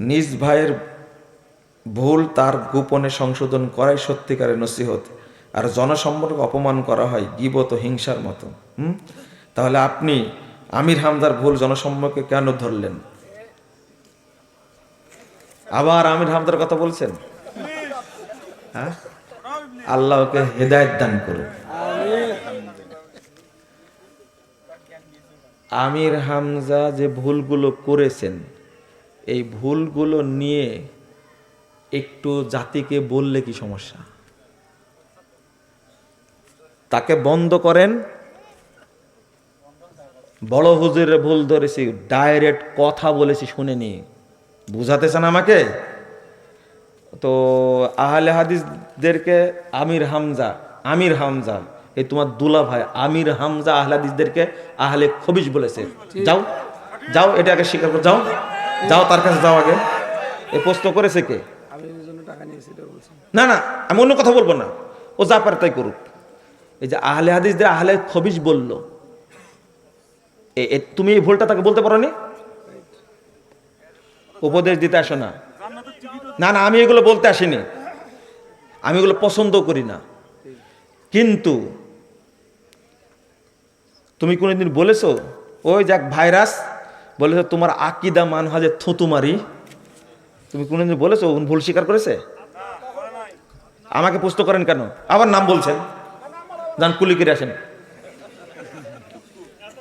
নিজ ভাইয়ের ভুল তার গোপনে সংশোধন করাই সত্যিকারের নসিহত। আর জনসম্পর্ক অপমান করা হয় গিবত হিংসার মতো। হুম? তাহলে আপনি আমির হামদার ভুল জনসম্পর্কে কেন ধরলেন? আবার আমির হামদার কথা বলছেন? হ্যাঁ? আল্লাহকে হেদায়ত দান করুন। আমির হামজা যে ভুলগুলো করেছেন এই ভুলগুলো নিয়ে একটু জাতিকে বললে কি সমস্যা? তাকে বন্ধ করেন। বড় হুজুরের ভুল ধরেছি, ডাইরেক্ট কথা বলেছি শুনেনি। বুঝাতেছেন আমাকে? তো আহলে হাদিসদেরকে আমির হামজা আমির হামজা, এই তোমার দুলা ভাই আমির হামজা আহলে হাদিসদেরকে আহলে খবিস বলেছে। যাও যাও এটা আগে স্বীকার করো, যাও। যাও তার কাছে যাও আগে। এই প্রশ্ন করেছে কে? না না আমি অন্য কথা বলব না। ও যা পারে তাই করুক। এই যে আহলে হাদিসদের আহলে খবিস বলল এ- এ- তুমি এই ভুলটা তাকে বলতে পারো নি উপদেশ দিতে আসো না। না না আমি এগুলো বলতে আসিনি। আমি এগুলো পছন্দ করি না। কিন্তু তুমি কোনোদিন বলেছ ওই যাক ভাইরাস বলেছ তোমার আকিদা মানহাজে থুতু মারি। তুমি কোনোদিন বলেছ? ভুল স্বীকার করেছে? আমাকে প্রশ্ন করেন কেন? আবার নাম বলছেন। যান কুলি আসেন।